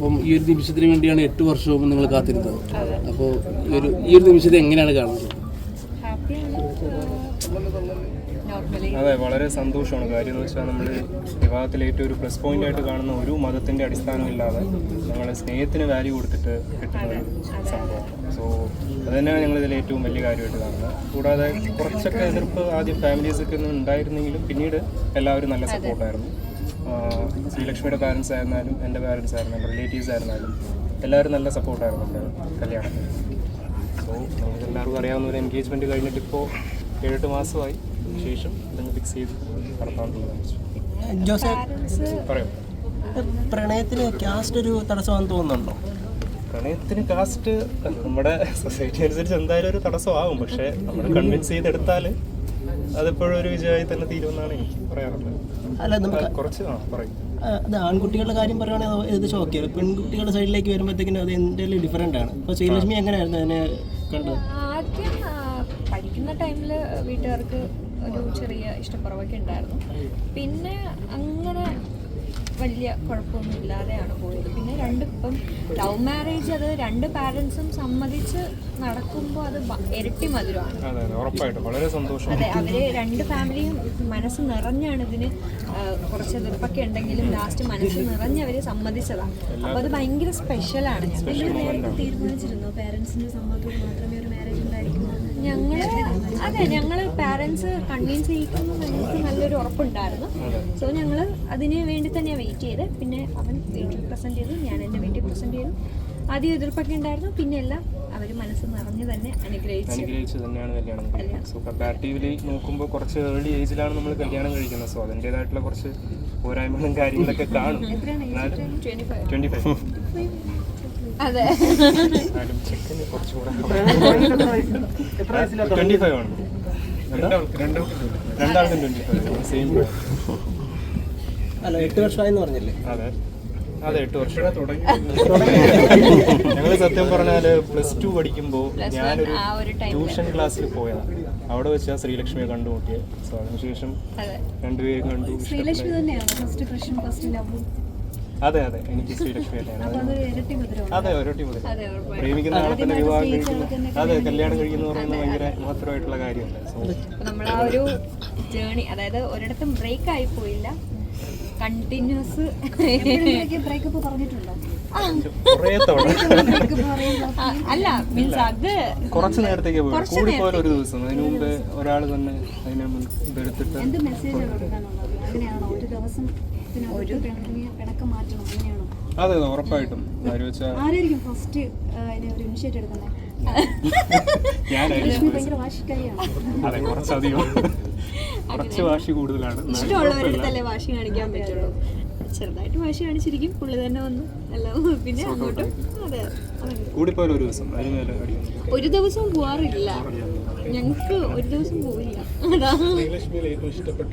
അപ്പം ഈ ഒരു നിമിഷത്തിന് വേണ്ടിയാണ് എട്ട് വർഷവും നിങ്ങൾ കാത്തിരുന്നത്. അപ്പോൾ ഈ ഒരു ഈ ഒരു നിമിഷത്തെ എങ്ങനെയാണ് കാണുന്നത്? ഹാപ്പിയാണ്. നോർമലി. അതെ വളരെ സന്തോഷമാണ്. കാര്യം എന്ന് വെച്ചാൽ നമ്മൾ വിവാഹത്തിൽ ഏറ്റവും ഒരു പ്ലസ് പോയിന്റ് ആയിട്ട് കാണുന്ന ഒരു മതത്തിന്റെ അടിസ്ഥാനമില്ലാതെ നമ്മളെ സ്നേഹത്തിന് വാല്യൂ കൊടുത്തിട്ട് കിട്ടുന്ന ഒരു സംഭവം. സോ അത് തന്നെയാണ് ഞങ്ങൾ ഇതിൽ ഏറ്റവും വലിയ കാര്യമായിട്ട് കാണുന്നത്. കൂടാതെ കുറച്ചൊക്കെ എതിർപ്പ് ആദ്യം ഫാമിലീസൊക്കെ ഒന്നും ഉണ്ടായിരുന്നെങ്കിലും പിന്നീട് എല്ലാവരും നല്ല സപ്പോർട്ടായിരുന്നു ശ്രീലക്ഷ്മിയുടെ പാരൻസ് ആയിരുന്നാലും എന്റെ പാരൻസ് ആയിരുന്നാലും റിലേറ്റീവ്സ് ആയിരുന്നാലും എല്ലാവരും നല്ല സപ്പോർട്ടായിരുന്നു നമ്മുടെ കല്യാണത്തിന് സോ നമുക്ക് എല്ലാവർക്കും അറിയാവുന്ന ഒരു എൻഗേജ്മെന്റ് കഴിഞ്ഞിട്ട് ഇപ്പോൾ ഏഴെട്ട് മാസമായി. ശേഷം ഇതങ്ങ് ഫിക്സ് ചെയ്ത് നടത്താൻ പറയൂ. പ്രണയത്തിന് കാസ്റ്റ് ഒരു തടസ്സമാണെന്ന് തോന്നുന്നുണ്ടോ? പ്രണയത്തിന് കാസ്റ്റ് നമ്മുടെ സൊസൈറ്റി അനുസരിച്ച് എന്തായാലും ഒരു തടസ്സമാകും. പക്ഷേ നമ്മൾ കൺവിൻസ് ചെയ്തെടുത്താൽ അതെപ്പോഴും ഒരു വിജയമായി തന്നെ തീരുമെന്നാണ് എനിക്ക് പറയാറുള്ളത് അല്ല നമുക്ക് കുറച്ച് പറയും. അത് ആൺകുട്ടികളുടെ കാര്യം പറയുകയാണെങ്കിൽ ഏകദേശം ഓക്കെ പെൺകുട്ടികളുടെ സൈഡിലേക്ക് വരുമ്പോഴത്തേക്കിനും അത് എന്റെ ഡിഫറെന്റ് ആണ്. അപ്പോൾ ശ്രീലക്ഷ്മി എങ്ങനെയായിരുന്നു അതിനെ കണ്ടത്? ആദ്യം ആ, പഠിക്കുന്ന ടൈമിൽ വീട്ടുകാർക്ക് ഒരു ചെറിയ ഇഷ്ടക്കുറവൊക്കെ ഉണ്ടായിരുന്നു. പിന്നെ അങ്ങനെ വലിയ കുഴപ്പമൊന്നും ഇല്ലാതെയാണ് പോയത്. പിന്നെ രണ്ട് ഇപ്പം ലവ് മാരേജ് അത് രണ്ട് പാരൻസും സമ്മതിച്ച് നടക്കുമ്പോൾ അത് ഇരട്ടി മധുരമാണ്. അതെ അവർ രണ്ട് ഫാമിലിയും മനസ്സ് നിറഞ്ഞാണ് ഇതിന് കുറച്ച് എതിർപ്പൊക്കെ ഉണ്ടെങ്കിലും ലാസ്റ്റ് മനസ്സ് നിറഞ്ഞ് അവർ സമ്മതിച്ചതാണ് അപ്പൊ അത് ഭയങ്കര സ്പെഷ്യലാണ്. തീരുമാനിച്ചിരുന്നു? പാരൻസിന്റെ സമ്മതത്തോട് മാത്രമേ ഒരു മാരേജ് ഉണ്ടായിരിക്കുന്നു ഞങ്ങൾ അതെ ഞങ്ങൾ പാരന്റ്സ് കൺവീൻസ് ചെയ്യിക്കുന്നു ഞങ്ങൾക്ക് നല്ലൊരു ഉറപ്പുണ്ടായിരുന്നു. സോ ഞങ്ങൾ അതിന് വേണ്ടി തന്നെ വെയിറ്റ് ചെയ്ത് പിന്നെ അവൻ വീട്ടിൽ പ്രസന്റ് ചെയ്തു ഞാൻ എന്റെ വീട്ടിൽ പ്രസന്റ് ചെയ്തു. ആദ്യം എതിർപ്പൊക്കെ ഉണ്ടായിരുന്നു. പിന്നെ എല്ലാം അവർ മനസ്സ് നിറഞ്ഞു തന്നെ അനുഗ്രഹിച്ചു. അനുഗ്രഹിച്ച് തന്നെയാണ് കല്യാണം കഴിക്കുന്നത്. സോ കമ്പാരിറ്റീവ്ലി നോക്കുമ്പോൾ കുറച്ച് ഏർലി ഏജിലാണ് നമ്മൾ കല്യാണം കഴിക്കുന്നത്. സോ അതിന്റെതായിട്ടുള്ള കുറച്ച് പോരായ്മകളും കാര്യങ്ങളൊക്കെ കാണും. ട്വന്റി ഫൈവ് അതെ. ഫൈവ് ആണ് രണ്ടാൾക്കും ട്വന്റി ഫൈവ് സെയിം അല്ല എട്ട് വർഷമായെന്ന് പറഞ്ഞില്ലേ? അതെ. അതെ എട്ട് വർഷം. ഞങ്ങൾ സത്യം പറഞ്ഞാൽ പ്ലസ് ടു പഠിക്കുമ്പോൾ ഞാനൊരു ആ ഒരു ട്യൂഷൻ ക്ലാസ്സിൽ പോയതാണ് അവിടെ വെച്ചാൽ ശ്രീലക്ഷ്മിയെ കണ്ടുമുട്ടിയത് സോ അതിനുശേഷം അതെ. രണ്ടുപേരും കണ്ടു. ശ്രീലക്ഷ്മി തന്നെയാണ്? ഫസ്റ്റ് ഫസ്റ്റ് ലവും അതെ അതെ. എനിക്ക് ശ്രീലക്ഷ്മി തന്നെയാണ്. ഇരട്ടി മധുരമാണ് അതെ ഒരൊട്ടി മുതൽ. പ്രേമിക്കുന്ന ആളെ തന്നെ വിവാഹം കഴിക്കുന്നു അതെ കല്യാണം കഴിക്കുന്നു പറയുന്നത് ഭയങ്കര മഹത്തരമായിട്ടുള്ള കാര്യമല്ല? സോ നമ്മൾ ആ ഒരു ജേണി അതായത് ഒരിടത്തും ബ്രേക്ക് ആയി പോയില്ല. കണ്ടിന്യൂസ് അല്ല മീൻസ് അത് കുറച്ച് നേരത്തേക്ക് പോയി കൂടി പോലെ ഒരു ദിവസം. അതിനു മുമ്പ് ഒരാൾ തന്നെ അതിനെ ഇതെടുത്തിട്ട് എന്ത് മെസ്സേജ് കൊടുക്കാനുള്ളത്? അങ്ങനെയാണോ? ഒരു ദിവസം ഒരു പിണക്കം മാറ്റണം. അങ്ങനെയാണോ? അതെ അതെ ഉറപ്പായിട്ടും. കാര്യം വെച്ചാൽ ആരായിരിക്കും ഫസ്റ്റ് ഒരു ഇനിഷ്യേറ്റ് എടുക്കുന്നത് അതെ കുറച്ചധികം. കുറച്ച് വാശി കൂടുതലാണ്. ഇഷ്ടമുള്ളവരുടെ വാശി കാണിക്കാൻ പറ്റുള്ളൂ? ചെറുതായിട്ട് വാശി കാണിച്ചിരിക്കും പുള്ളി തന്നെ വന്നു. എല്ലാം പിന്നെ അങ്ങോട്ടും അതെ. കൂടിപ്പോയാൽ ഒരു ദിവസം ഒരു ദിവസവും പോവാറില്ല. ഞങ്ങൾക്ക് ഒരു ദിവസം പോവില്ല. അതാ. ശ്രീലക്ഷ്മിയിൽ ഏറ്റവും ഇഷ്ടപ്പെട്ട